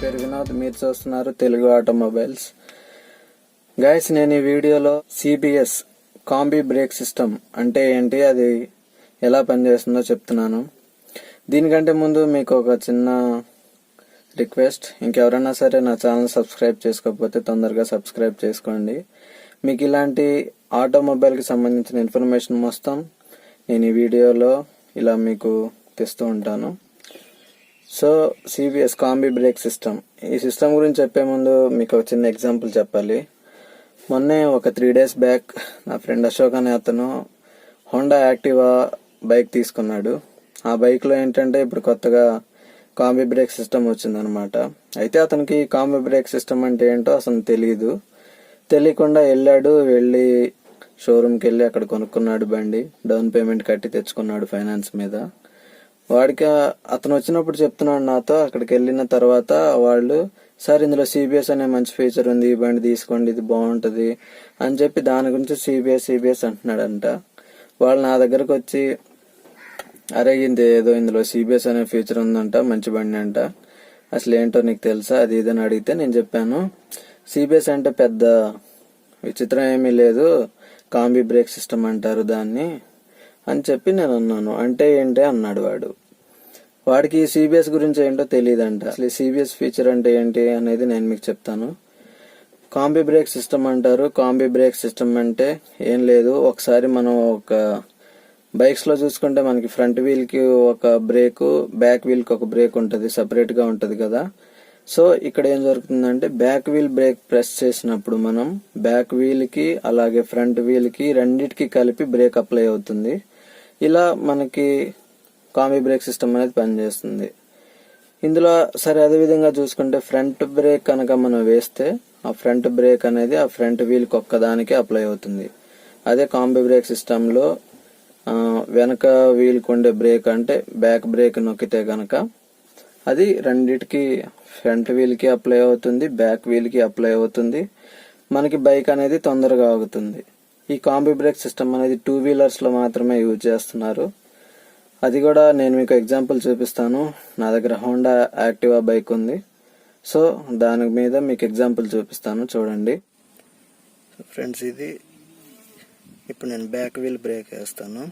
పేరు వినోద్ మీరు చూస్తున్నారు తెలుగు ఆటోమొబైల్స్. గైస్ నేను ఈ వీడియోలో సిబిఎస్ కాంబీ బ్రేక్ సిస్టమ్ అంటే ఏంటి అది ఎలా పనిచేస్తుందో చెప్తున్నాను. దీనికంటే ముందు మీకు ఒక చిన్న రిక్వెస్ట్. ఇంకెవరైనా సరే నా ఛానల్ సబ్స్క్రైబ్ చేసుకోకపోతే తొందరగా సబ్స్క్రైబ్ చేసుకోండి. మీకు ఇలాంటి ఆటోమొబైల్కి సంబంధించిన ఇన్ఫర్మేషన్ మొత్తం నేను ఈ వీడియోలో ఇలా మీకు తెస్తూ ఉంటాను. So CBS combi brake system. ఈ సిస్టమ్ గురించి చెప్పే ముందు మీకు ఒక చిన్న ఎగ్జాంపుల్ చెప్పాలి. మొన్నే ఒక త్రీ డేస్ బ్యాక్ నా ఫ్రెండ్ అశోక్ అనే అతను హోండా యాక్టివా బైక్ తీసుకున్నాడు. ఆ బైక్లో ఏంటంటే ఇప్పుడు కొత్తగా కాంబీ బ్రేక్ సిస్టమ్ వచ్చిందనమాట. అయితే అతనికి కాంబీ బ్రేక్ సిస్టమ్ అంటే ఏంటో అసలు తెలియదు తెలియకుండా వెళ్ళాడు వెళ్ళి షోరూమ్కి వెళ్ళి అక్కడ కొనుక్కున్నాడు బండి. డౌన్ పేమెంట్ కట్టి తెచ్చుకున్నాడు ఫైనాన్స్ మీద. వాడికి అతను వచ్చినప్పుడు చెప్తున్నాడు నాతో అక్కడికి వెళ్ళిన తర్వాత వాళ్ళు సార్ ఇందులో సిబిఎస్ అనే మంచి ఫీచర్ ఉంది ఈ బండి తీసుకోండి ఇది బాగుంటుంది అని చెప్పి దాని గురించి సిబిఎస్ సిబిఎస్ అంటున్నాడంట. వాళ్ళు నా దగ్గరకు వచ్చి అరే ఇది ఏదో ఇందులో సిబిఎస్ అనే ఫీచర్ ఉందంట మంచి బండి అంట. అసలు ఏంటో నీకు తెలుసా? అది ఇదని అడిగితే నేను చెప్పాను సిబిఎస్ అంటే పెద్ద విచిత్రం ఏమీ లేదు కాంబీ బ్రేక్ సిస్టమ్ అంటారు దాన్ని. అని చెప్పి నేను అన్నాను. అంటే ఏంటి? అన్నాడు వాడు. వాడికి సిబిఎస్ గురించి ఏంటో తెలియదంట అసలు సిబిఎస్ ఫీచర్ అంటే ఏంటి అనేది నేను మీకు చెప్తాను. కాంబీ బ్రేక్ సిస్టమ్ అంటారు. కాంబీ బ్రేక్ సిస్టమ్ అంటే ఏం లేదు. ఒకసారి మనం ఒక బైక్స్లో చూసుకుంటే మనకి ఫ్రంట్ వీల్కి ఒక బ్రేక్ బ్యాక్ వీల్కి ఒక బ్రేక్ ఉంటుంది. సపరేట్గా ఉంటుంది కదా. సో ఇక్కడ ఏం జరుగుతుందంటే బ్యాక్ వీల్ బ్రేక్ ప్రెస్ చేసినప్పుడు మనం బ్యాక్ వీల్కి అలాగే ఫ్రంట్ వీల్కి రెండిటికి కలిపి బ్రేక్ అప్లై అవుతుంది. ఇలా మనకి కాంబీ బ్రేక్ సిస్టమ్ అనేది పనిచేస్తుంది. ఇందులో సరే అదే విధంగా చూసుకుంటే ఫ్రంట్ బ్రేక్ కనుక మనం వేస్తే ఆ ఫ్రంట్ బ్రేక్ అనేది ఆ ఫ్రంట్ వీల్కి ఒక్కదానికే అప్లై అవుతుంది. అదే కాంబీ బ్రేక్ సిస్టమ్లో వెనక వీల్ ఉండే బ్రేక్ అంటే బ్యాక్ బ్రేక్ నొక్కితే కనుక అది రెండిటికి ఫ్రంట్ వీల్కి అప్లై అవుతుంది బ్యాక్ వీల్కి అప్లై అవుతుంది. మనకి బైక్ అనేది తొందరగా ఆగుతుంది. ఈ కాంబీ బ్రేక్ సిస్టమ్ అనేది టూ వీలర్స్లో మాత్రమే యూజ్ చేస్తున్నారు. అది కూడా నేను మీకు ఎగ్జాంపుల్ చూపిస్తాను. నా దగ్గర హోండా యాక్టివా బైక్ ఉంది. సో దాని మీద మీకు ఎగ్జాంపుల్ చూపిస్తాను. చూడండి. ఫ్రెండ్స్ ఇది ఇప్పుడు నేను బ్యాక్ వీల్ బ్రేక్ వేస్తాను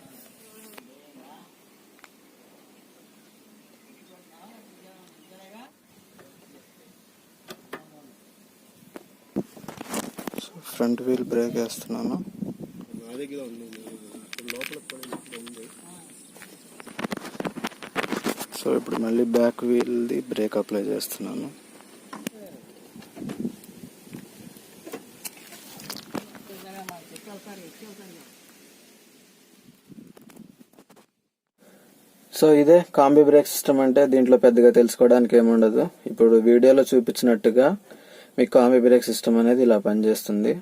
సో ఫ్రంట్ వీల్ బ్రేక్ వేస్తున్నాను. సో ఇప్పుడు మళ్ళీ బ్యాక్ వీల్ది బ్రేక్ అప్లై చేస్తున్నాను. సో ఇదే కాంబీ బ్రేక్ సిస్టమ్ అంటే దీంట్లో పెద్దగా తెలుసుకోవడానికి ఏముండదు. ఇప్పుడు వీడియోలో చూపించినట్టుగా మీకు కాంబీ బ్రేక్ సిస్టమ్ అనేది ఇలా పనిచేస్తుంది.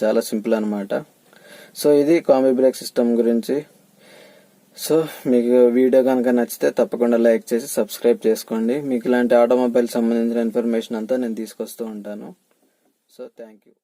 చాలా సింపుల్ అనమాట సో ఇది కాంబీ బ్రేక్ సిస్టమ్ గురించి. సో మీకు వీడియో కనుక నచ్చితే తప్పకుండా లైక్ చేసి సబ్స్క్రైబ్ చేసుకోండి. మీకు ఇలాంటి ఆటోమొబైల్ సంబంధించిన ఇన్ఫర్మేషన్ అంతా నేను తీసుకొస్తూ ఉంటాను. So thank you.